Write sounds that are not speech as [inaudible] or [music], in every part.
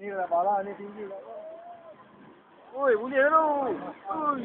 Ini lah bala ni tinggi lah. Oi, boleh tu. Oi.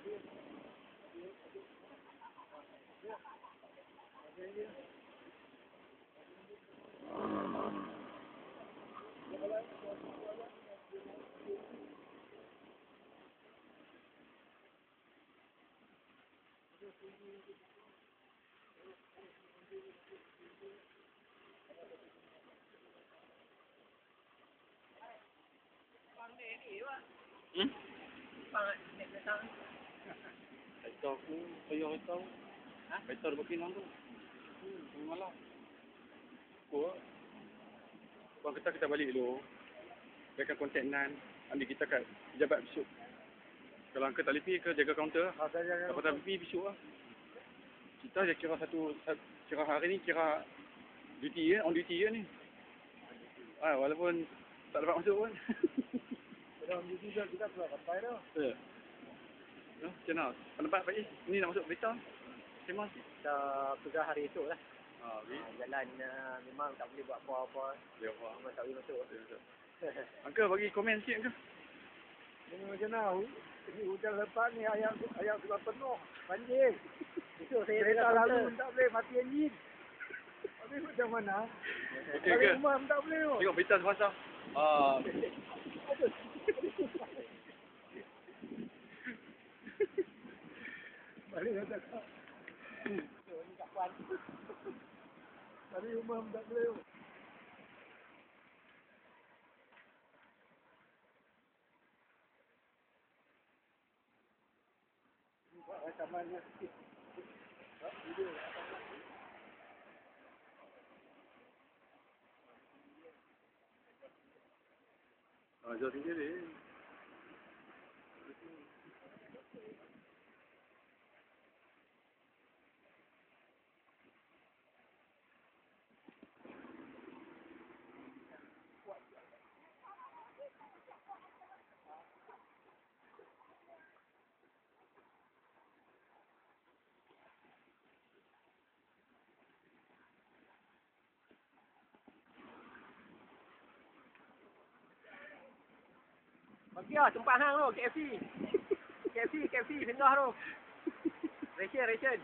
ni. Hmm? Pangat nek datang. Kereta aku, payah kereta. Ha? Kereta ada makin tu. Hmm, malam. Aku lah. Bang kita kita balik dulu. Jaga kontak Nan. Ambil kita kat pejabat besok. Kalau angkat tak lepi ke jaga kaunter. Ha, saya jaga. Dapat tak lepi besok lah. Kita je kira satu, kira hari ni kira duty ya, on duty ya ni. Ah, walaupun tak dapat masuk pun. Dalam di juga kita sudah sampai dah. Ya. Ya, macam mana? Pendapat Pak? Ni nak masuk berita? Macam mana? Kita pegang hari esok lah. Ha, Ha, jalan uh, memang tak boleh buat apa-apa. Ya, Pak. Memang tak boleh masuk. [laughs] Uncle bagi komen sikit ke? Ini macam mana? Ini hujan lepas ni ayam ayam sudah penuh. Banjir. Esok saya Kereta lalu tak boleh mati enjin. Habis macam mana? Okey Balik ke? rumah tak boleh. Tengok berita semasa. Ah, Balik [laughs] dah cakap. Balik rumah pun tak boleh tu. Tak, video. ah jauh tinggi Bagi lah tempat hang tu, KFC. KFC, KFC, singgah tu. Ration, ration.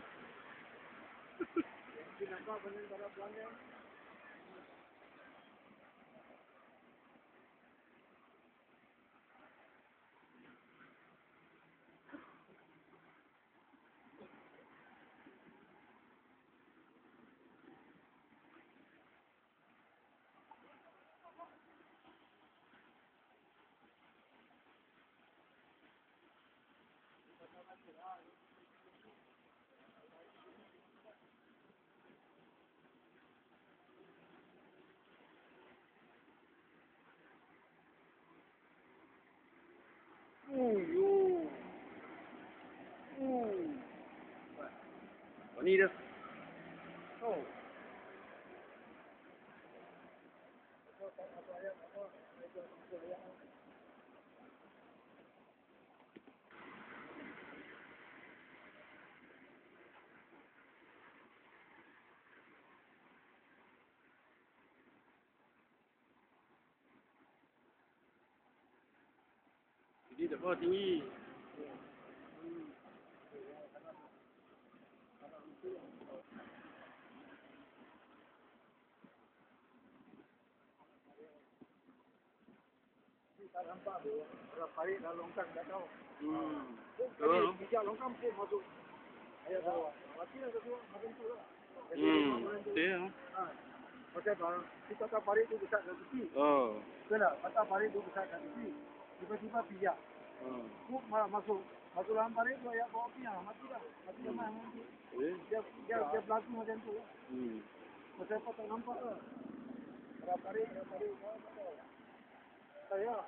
Nampak benda pada pelanggan. Ni dah. Oh. Jadi tak apa tinggi. Tak nampak tu. Orang parit dah longkang tak tahu. Hmm. Betul. bijak longkang pun masuk. Ayat bawah. Mati lah tu macam tu lah. Jadi, Hmm. macam. Betul. Ha. Pasal barang, kita tak parit tu besar kat tepi. Oh. Tak? Patah parit tu besar kat tepi. Tiba-tiba pijak. Oh. Kuk malah masuk. Masuk dalam parit tu ayat bawah pijak. Mati lah. Mati dah main. Eh. Dia, dia, dia berlaku macam tu. Hmm. Pasal apa tak nampak lah. Ada parit, ada parit. Saya,